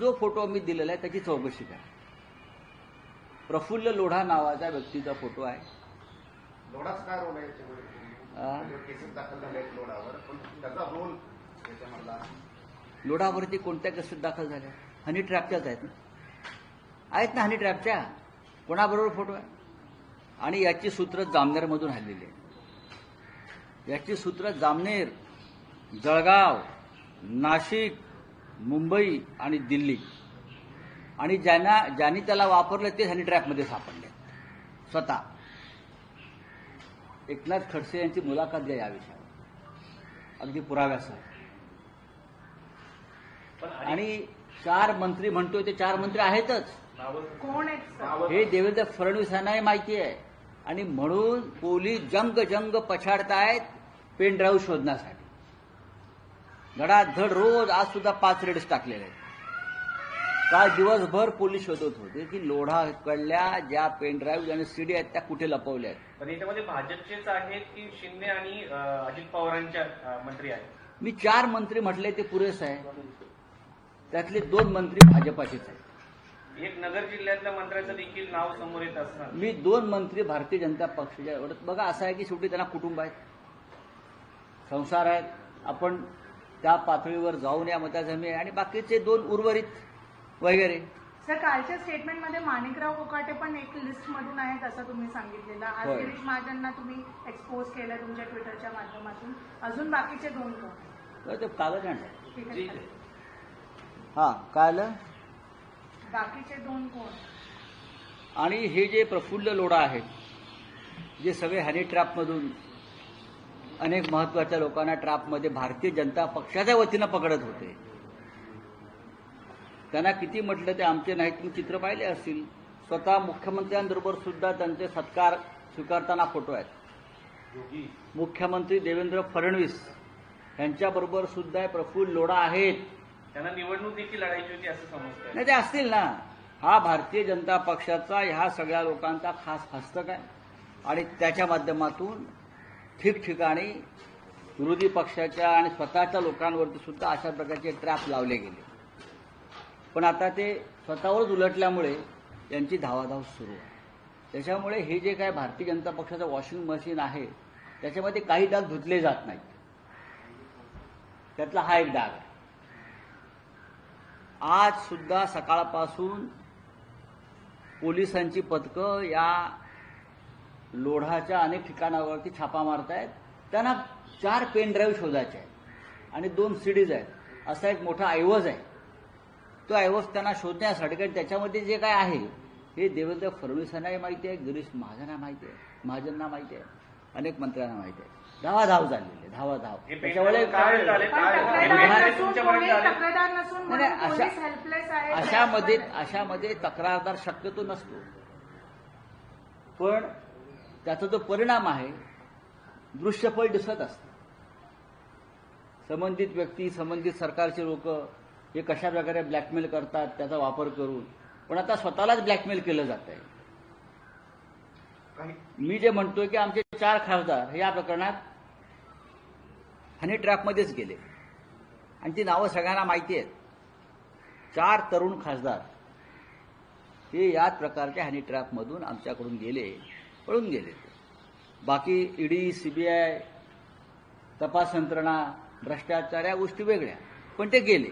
जो फोटो मी दिलेला आहे त्याची चौकशी करा. प्रफुल्ल लोढा नावाच्या व्यक्तीचा फोटो आहे. याच्यामधला लोढावरती कोणत्या केसेस दाखल झाल्या? हनी ट्रॅपच्याच आहेत ना? आहेत ना हनी ट्रॅपच्या कोणाबरोबर फोटो आहे? आणि याची सूत्र जामनेरमधून हल्लेली आहे. याची सूत्र जामनेर जळगाव नाशिक मुंबई आणि दिल्ली. आणि ज्यांना ज्यांनी त्याला वापरलं ते हनी ट्रॅपमध्ये सापडले. स्वतः. एकनाथ खडसे यांची मुलाखत घ्या या विषयावर. अगदी पुराव्यासह आणि चार मंत्री म्हणतोय ते चार मंत्री आहेतच. कोण आहेत सर? हे देवेंद्र फडणवीस यांनाही माहिती आहे. आणि म्हणून पोलीस जंग जंग पछाडतायत पेन ड्राईव्ह शोधण्यासाठी. धडाधड रोज आज सुद्धा पाच रेड्स टाकलेले आहेत. काल दिवसभर पोलीस शोधत होते की लोढाकडल्या ज्या पेन ड्राईव्ह आणि सीडी आहेत त्या कुठे लपवल्या आहेत. पण याच्यामध्ये भाजपचेच आहेत की शिंदे आणि अजित पवारांच्या मंत्री आहेत? मी चार मंत्री म्हटले ते पुरेसं आहे. त्यातले दोन मंत्री भाजपाचेच आहेत. एक नगर जिल्ह्यातल्या मंत्र्याचं देखील नाव समोर येत असणार. मी दोन मंत्री भारतीय जनता पक्षाच्या बघा असं आहे की शेवटी त्यांना कुटुंब आहेत. संसार आहेत. आपण त्या पातळीवर जाऊन या मताचं आहे आणि बाकीचे दोन उर्वरित वगैरे. सर कालच्या स्टेटमेंटमध्ये माणिकराव कोकाटे पण एक लिस्ट मधून आहेत असं तुम्ही सांगितलेलं. आज होय. गिरीश महाजनना तुम्ही एक्सपोज केलं तुमच्या ट्विटरच्या माध्यमातून. अजून बाकीचे दोन कोण? तर ते कागद आणलं. ठीक आहे सर. हां काय आलं? बाकीचे दोन कोण? आणि हे जे प्रफुल्ल लोढा आहेत जे सगळे हनी ट्रॅपमधून अनेक महत्त्वाच्या लोकांना ट्रॅपमध्ये भारतीय जनता पक्षाच्या वतीनं पकडत होते. त्यांना किती म्हटलं ते आमचे नाहीत तुम्ही चित्र पाहिले असतील. स्वतः मुख्यमंत्र्यांबरोबर सुद्धा त्यांचे सत्कार स्वीकारताना फोटो आहेत. मुख्यमंत्री देवेंद्र फडणवीस यांच्याबरोबर सुद्धा प्रफुल्ल लोढा आहेत. त्यांना निवडणूक देखील लढायची होती असं समजतंय. नाही ते असतील ना. हा भारतीय जनता पक्षाचा ह्या सगळ्या लोकांचा खास हस्तक आहे. आणि त्याच्या माध्यमातून ठिकठिकाणी विरोधी पक्षाच्या आणि स्वतःच्या लोकांवरती सुद्धा अशा प्रकारचे ट्रॅप लावले गेले. पण आता ते स्वतःवरच उलटल्यामुळे यांची धावाधाव सुरू आहे. त्याच्यामुळे हे जे काय भारतीय जनता पक्षाचं वॉशिंग मशीन आहे त्याच्यामध्ये काही डाग धुतले जात नाहीत. त्यातला हा एक डाग आहे. आज सुद्धा सकाळपासून पोलिसांची पथकं या लोढाच्या अनेक ठिकाणावरती छापा मारतायत. त्यांना चार पेन ड्राईव्ह शोधायचे आहेत. आणि दोन सीडीज आहेत. असा एक मोठा ऐवज आहे. तो ऐवज त्यांना शोधण्यासाठी कारण त्याच्यामध्ये जे काय आहे हे देवेंद्र फडणवीसांनाही माहिती आहे गिरीश महाजनांना माहिती आहे महाजनांना माहिती आहे अनेक मंत्र्यांना माहिती आहे. धावाधाव झालेली आहे धावाधाव. त्याच्यामुळे पेन काय झाले? पण काय तक्रारदार नसून तुमच्यापर्यंत कोणी आले? तक्रारदार नसून नाही, नाही, म्हणून अशा- पोलीस हेल्पलेस आहे अशामध्ये अशामध्ये तक्रारदार शक्यतो नसतो. पण त्याचा जो परिणाम आहे दृश्यफळ दिसत असतं. संबंधित व्यक्ती संबंधित सरकारचे लोक हे कशा प्रकारे ब्लॅकमेल करतात त्याचा वापर करून. पण आता स्वतःलाच ब्लॅकमेल केलं जात आहे. मी जे म्हणतोय की आमचे चार खासदार हे या प्रकरणात हनी ट्रॅपमध्येच गेले. आणि ती नावं सगळ्यांना माहिती आहेत. चार तरुण खासदार हे याच प्रकारच्या हनी ट्रॅपमधून आमच्याकडून गेले. पळून गेले. बाकी ईडी सीबीआय तपास यंत्रणा भ्रष्टाचार या गोष्टी वेगळ्या पण ते गेले.